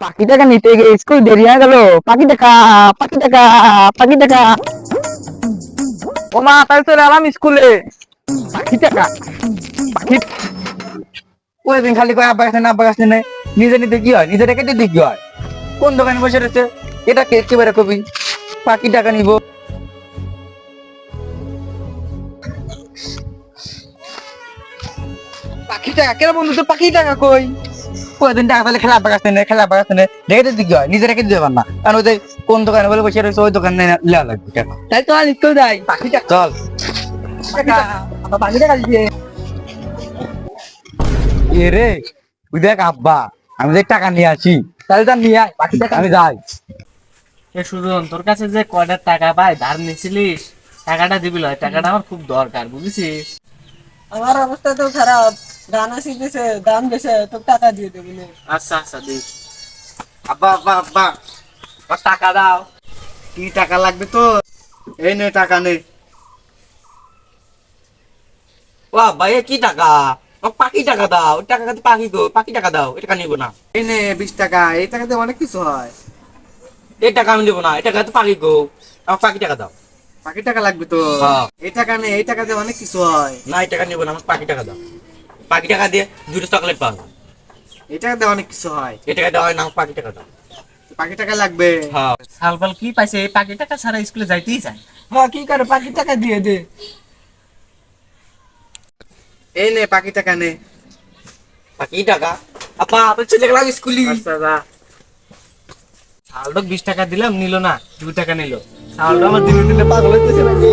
পাখি টাকা নিতে গিয়ে স্কুল দেরি হয়ে গেল। পাখি টাকা পাখি টাকা পাখি টাকা ও মা তাই চলে এলাম স্কুলে পাখি টাকা পাখি ওই দিন খালি কয়, আব্বা কাছে না আব্বা নেই নিজে নিতে কি হয়? নিজে রেখে দিতে কি হয়। কোন দোকানে বসে রয়েছে? এটা কে একেবারে কবি? পাখি টাকা নিব। পাখি টাকা? কেন বন্ধু তোর পাখি টাকা কই? ওই দিন টাকা তাহলে খেলা আব্বা কাছে নেই খেলা আব্বা কাছে নেই রেখে দিতে কি হয়? নিজে রেখে দিতে পার না। কারণ ওই যে কোন দোকানে বলে বসে রয়েছে ওই দোকানে নেওয়া লাগবে টাকা তাই তো স্কুল যাই। পাখি টাকা চল। পাখি টাকা। দিতে এ রে ওই দেখ আব্বা আমি দেখ টাকা নিয়ে আসি। তাহলে তার নিয়ে আয় পাখি টাকা। আমি যাই। এ সুজন তোর কাছে যে কয়টা টাকা পাই ধার নিছিলিস? টাকাটা দিবি লয় টাকাটা আমার খুব দরকার বুঝেছিস? আমার অবস্থা তো খারাপ। দাম বেশি তো টাকা দিয়ে দেবো আচ্ছা আচ্ছা দিস আব্বা আব্বা আব্বা আব্বা, টাকা দাও। কি টাকা লাগবে তো এই নে টাকা নে। ও ভাই কি টাকা? পাখি টাকা দাও। ওই টাকা পাখি গো পাখি টাকা দাও। এই টাকা নিব না। এই নে বিশ টাকা। এই টাকাতে অনেক কিছু হয়। এই টাকা আমি দেবো না। এই টাকা তো পাখি গো। আমার পাখি টাকা দাও। বাকি টাকা লাগবে তো হ্যাঁ। এই টাকা নে এই টাকাতে অনেক কিছু হয়। না এই টাকা নিব না। আমার পাখি টাকা দাও। পাখি টাকা দিয়ে দুটো চকলেট পাবো এই টাকাতে অনেক কিছু হয়। দেওয়া হয় না পাখি টাকা দাও। বাকি টাকা লাগবে। হ্যাঁ। সালবাল কি পাইছে? এই পাখি টাকা ছাড়া স্কুলে যাইতেই যায় হ্যাঁ কি করে? পাখি টাকা দিয়ে দে। এই নে পাখি টাকা নে। পাখি টাকা? আপা আপনি চলে গেলাম স্কুলি। আচ্ছা সালডক বিশ টাকা দিলাম নিল না দু টাকা নিল। সালডক আমার দিনে দিনে পাগল হইতেছে নাকি?